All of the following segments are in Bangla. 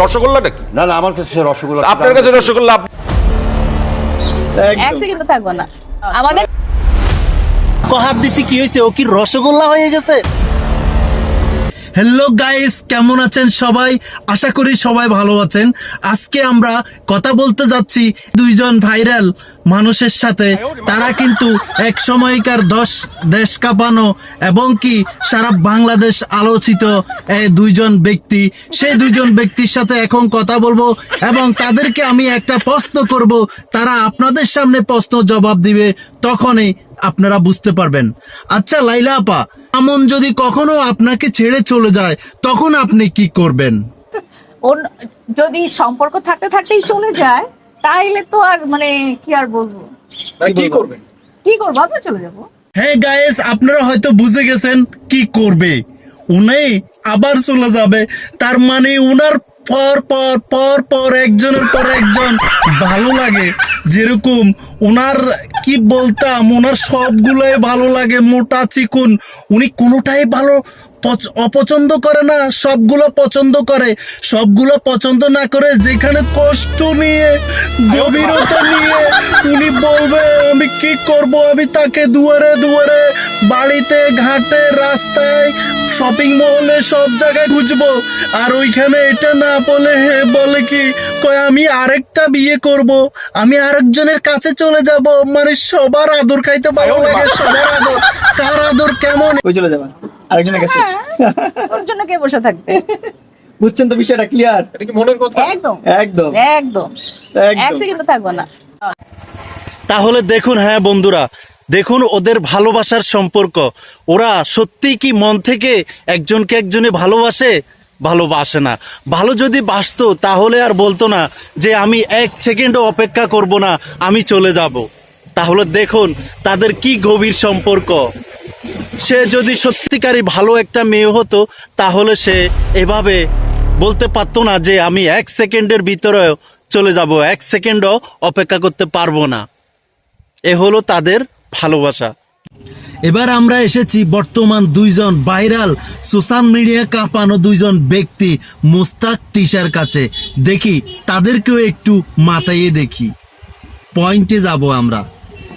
রসগোল্লা কি না না আমার কাছে রসগোল্লা আপনার কাছে রসগোল্লা এক সেকেন্ড থাকব না। আমাদের হাত দিছি কি হয়েছে ও কি রসগোল্লা হয়ে গেছে? হ্যালো গাইস কেমন আছেন সবাই? আশা করি সবাই ভালো আছেন। আজকে আমরা কথা বলতে যাচ্ছি দুইজন ভাইরাল মানুষের সাথে। তারা কিন্তু এক সময়কার দশ দেশ কাঁপানো এবং কি সারা বাংলাদেশ আলোচিত এই দুইজন ব্যক্তি। সেই দুইজন ব্যক্তির সাথে এখন কথা বলব এবং তাদেরকে আমি একটা প্রশ্ন করব। তারা আপনাদের সামনে প্রশ্ন জবাব দিবে তখনই আপনারা বুঝতে পারবেন। আচ্ছা লাইলা আপা এমন যদি কখনো আপনাকে ছেড়ে চলে যায় তখন আপনি কি করবেন? যদি সম্পর্ক থাকতে থাকতেই চলে যায় তাইলে তো আর মানে কি আর বলব? কি করবেন কি করব? আমরা চলে যাব। হ্যাঁ গায়েস আপনারা হয়তো বুঝে গেছেন কি করবে। উনি আবার চলে যাবে। তার মানে উনার পর পর পর পর একজনের পর একজন ভালো লাগে। যেরকম ওনার কি বলতাম? ওনার সবগুলোই ভালো লাগে, মোটা চিকুন। উনি কোনোটাই ভালো পছ- অপছন্দ করে না, সবগুলো পছন্দ করে। সবগুলো পছন্দ না করে যেখানে কষ্ট নিয়ে, গভীরতা নিয়ে উনি বলবে, আমি কি করব? আমি তাকে দুয়ারে দুয়ারে, বাড়িতে, ঘাটে, রাস্তায় শপিং মহলে সব জায়গায় খুঁজবো। আর ওইখানে এটা না বলে হে বলে কি কয় আমি আরেকটা বিয়ে করব। আমি আরেকজনের কাছে চলে যাব। মানে সবার আদর খাইতে ভালো লাগে সবার আদর। কার আদর কেমন? ওই চলে যাবেন আরেকজনের কাছে। ওর জন্য কে বসে থাকবে? বুঝছেন তো বিষয়টা ক্লিয়ার এটা কি মনের কথা? একদম। একদম। একদম। এক সেকেন্ড থাকব না। তাহলে দেখুন হ্যাঁ বন্ধুরা, দেখুন ওদের ভালোবাসার সম্পর্ক। ওরা সত্যি কি মন থেকে একজনকে একজনে ভালোবাসে? ভালোবাসে না। ভালো যদি বাসতো, তাহলে আর বলতো না যে আমি এক সেকেন্ডও অপেক্ষা করব না, আমি চলে যাব। তাহলে দেখুন, তাদের কি গভীর সম্পর্ক। সে যদি সত্যিকারই ভালো একটা মেয়ে হতো, তাহলে সে এভাবে বলতে পারতো না যে আমি এক সেকেন্ডের ভিতরে চলে যাব, এক সেকেন্ডও অপেক্ষা করতে পারব না। এ হলো তাদের ভালোবাসা। এবার আমরা এসেছি বর্তমান দুইজন ভাইরাল সোশ্যাল মিডিয়া কাঁপানো দুইজন ব্যক্তি মুস্তাক তিশার কাছে। দেখি তাদেরকেও একটু মাথায় দেখি। পয়েন্টে যাব আমরা।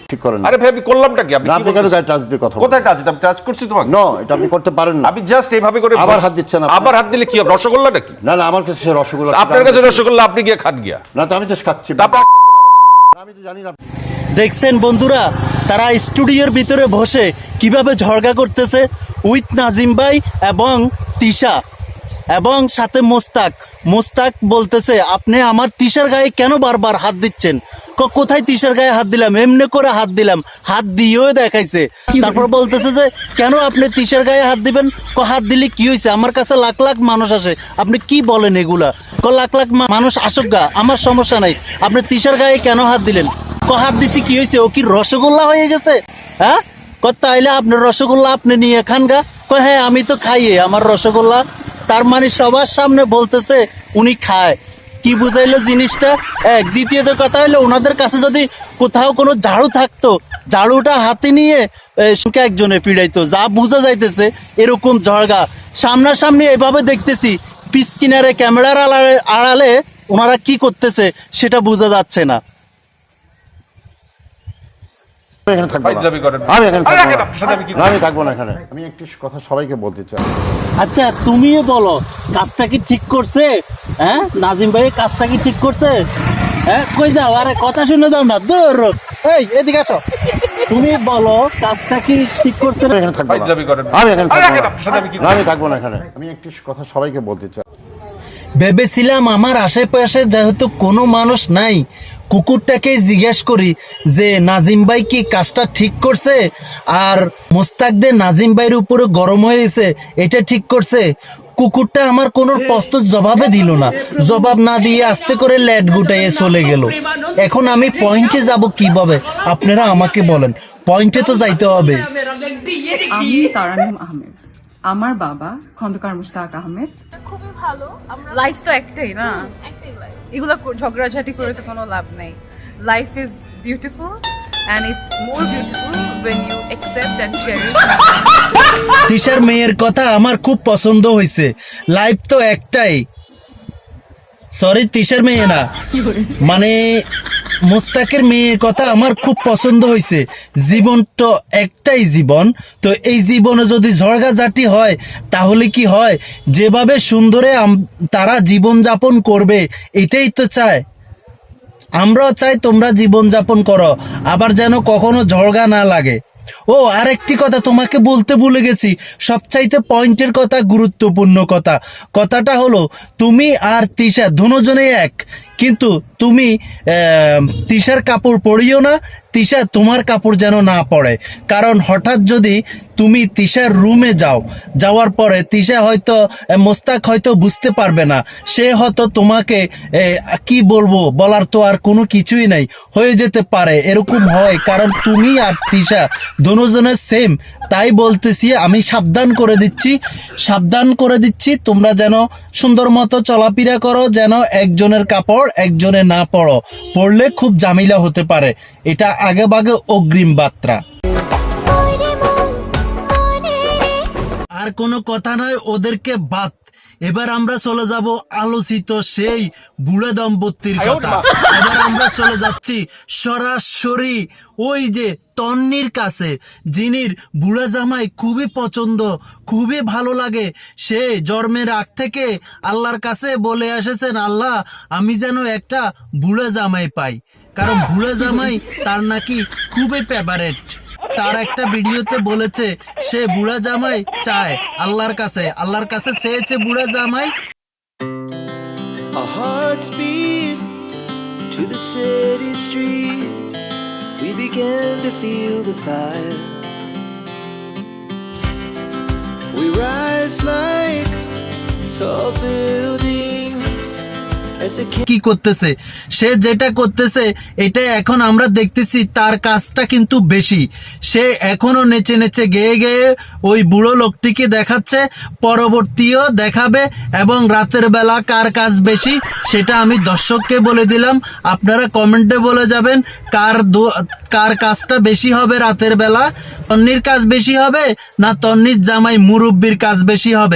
ঠিক করেন আরে ভাই আমি করলামটা কি? আপনি কি আপনি কেন গায়ে টাচ দিয়ে কথা কোথায় টাচ আমি টাচ করছি তোমাকে? নো এটা আপনি করতে পারেন না। আমি জাস্ট এইভাবে করে আবার হাত দিচ্ছেন আপনি। আবার হাত দিলে কি হবে? রসগোল্লা নাকি? না না আমার কাছে রসগোল্লা আপনার কাছে রসগোল্লা আপনি গিয়ে খান গিয়া। না তো আমি তো খাচ্ছি। তারপর আমি তো জানি না দেখছেন বন্ধুরা, তারা স্টুডিওর ভিতরে বসে কীভাবে ঝগড়া করতেছে উইথ নাজিম ভাই এবং তিশা এবং সাথে মোস্তাক। মোস্তাক বলতেছে, আপনি আমার তিশার গায়ে কেন বারবার হাত দিচ্ছেন? কোথায় তিশার গায়ে হাত দিলাম? এমনি করে হাত দিলাম। হাত দিয়েও দেখাইছে। তারপর বলতেছে যে, কেন আপনি তিশার গায়ে হাত দিবেন? ক, হাত দিলে কি হয়েছে আমার কাছে লাখ লাখ মানুষ আসে। আপনি কি বলেন এগুলা? ক, লাখ লাখ মানুষ আসুক গা, আমার সমস্যা নাই। আপনি তিশার গায়ে কেন হাত দিলেন? হাত দিছি, কি হয়েছে ও কি রসগোল্লা হয়ে গেছে? হ্যাঁ? ক তাইলে আপনার রসগোল্লা আপনি নিয়ে খান গা? ক হ্যাঁ আমি তো খাইয়ে, আমার রসগোল্লা। তার মানে সবার সামনে বলতেছে, উনি খায়। কি বুঝাইলো জিনিসটা? এক, দ্বিতীয়ত কথা হলো ওনাদের কাছে যদি কোথাও কোনো ঝাড়ু থাকতো, ঝাড়ুটা হাতে নিয়ে একজনে পিড়াইতো, যা বোঝা যাইতেছে, এরকম ঝড়গা। সামনাসামনি এভাবে দেখতেছি পিস কিনারে ক্যামেরার আড়ালে ওনারা কি করতেছে, সেটা বোঝা যাচ্ছে না। এখানে থাকব না। ফাইজলামি করেন। আমি এখানে আরে থাকব রাখেন, না। আপনার সাথে আমি কি না, আমি থাকব না এখানে। আমি একটি কথা সবাইকে বলতে চাই। আচ্ছা তুমিও বলো কাজটা কি ঠিক করছে? হ্যাঁ নাজিম ভাই কাজটা কি ঠিক করছে? হ্যাঁ কই যাও আরে কথা শুনে যাও না দূর। এই এদিকে আসো। তুমি বলো কাজটা কি ঠিক করছে আমি এখানে থাকব না। ফাইজলামি করেন। আমি এখানে আরে রাখেন, আপনার সাথে আমি কি না, আমি থাকব না এখানে। আমি একটি কথা সবাইকে বলতে চাই। ভেবেছিলাম আমার আশেপাশে যেহেতু কোনো মানুষ নাই কুকুরটাকে জিজ্ঞেস করি যে, নাজিম ভাই কি কাজটা ঠিক করছে? আর মোস্তাকদের নাজিম ভাইয়ের উপরে গরম হয়েছে, এটা ঠিক করছে। কুকুরটা আমার কোনো প্রশ্ন জবাবে দিল না। জবাব না দিয়ে আস্তে করে ল্যাট গুটাইয়ে চলে গেল। এখন আমি পয়েন্টে যাব কীভাবে? আপনারা আমাকে বলেন। পয়েন্টে তো যাইতে হবে। আমি তারানুম আহমেদ। আমার বাবা খন্দকার মুশতাক আহমেদ। খুবই ভালো আমরা লাইফ তো একটাই না? একটাই লাইফ এগুলো ঝগড়াঝাটি করে তো কোনো লাভ নেই। Life is beautiful and it's more beautiful when you accept and cherish তিশার মেয়ের কথা আমার খুব পছন্দ হয়েছে লাইফ তো একটাই। সরি তিসের মেয়ে না। মানে মোস্তাকের মেয়ের কথা আমার খুব পছন্দ হয়েছে। জীবন তো একটাই জীবন। তো এই জীবনে যদি ঝড়গাঝাটি হয়, তাহলে কি হয়? যেভাবে সুন্দরে তারা জীবন যাপন করবে, এটাই তো চায়। আমরাও চাই তোমরা জীবন যাপন করো, আবার যেন কখনো ঝড়গা না লাগে। ও, আরেকটি কথা তোমাকে বলতে ভুলে গেছি। সবচাইতে পয়েন্টের কথা, গুরুত্বপূর্ণ কথা। কথাটা হলো, তুমি আর তিশা, দুজনেই এক। কিন্তু তুমি তিশার কাপড় পরিও না, তিশা তোমার কাপড় যেন না পড়ে কারণ হঠাৎ যদি তুমি তিশার রুমে যাও, যাওয়ার পরে তিশা হয়তো মোস্তাক হয়তো বুঝতে পারবে না। সে হয়তো তোমাকে কি বলব বলার তো আর কোনো কিছুই নাই। হয়ে যেতে পারে, এরকম হয়। কারণ তুমি আর তিশা দুজনের সেম তাই বলতেছি, আমি সাবধান করে দিচ্ছি, সাবধান করে দিচ্ছি। তোমরা যেন সুন্দর মতো চলাফেরা করো, যেন একজনের কাপড় একজনে না পড়ো পড়লে খুব জামিলা হতে পারে। এটা আগে বাগে অগ্রিম বার্তা। আর কোনো কথা নয় ওদেরকে বাদ এবার আমরা চলে যাব আলোচিত সেই বুড়া দম্পতির কথা। এবার আমরা চলে যাচ্ছি সরাসরি ওই যে তন্নির কাছে যিনির বুড়া জামাই খুবই পছন্দ খুবই ভালো লাগে। সে জন্মের আগ থেকে আল্লাহর কাছে বলে এসেছেন আল্লাহ আমি যেন একটা বুড়া জামাই পাই। কারণ বুড়া জামাই তার নাকি খুবই ফেভারেট তার একটা ভিডিওতে বলেছে সে বুড়া জামাই চায় আল্লাহর কাছে আল্লাহর কাছে চেয়েছে বুড়া জামাই to the city streets. We began to feel the fire. We rise like tall buildings কি করতেছে? সে যেটা করতেছে এটা এখন আমরা দেখতেছি তার কাজটা কিন্তু বেশি। সে এখনও নেচে নেচে গেয়ে গেয়ে ওই বুড়ো লোকটিকে দেখাচ্ছে, পরবর্তীও দেখাবে এবং রাতের বেলা কার কাজ বেশি সেটা আমি দর্শককে বলে দিলাম। আপনারা কমেন্টে বলে যাবেন কার কার কাজটা বেশি হবে রাতের বেলা, তন্নির কাজ বেশি হবে না তন্নির জামাই মুরব্বির কাজ বেশি হবে?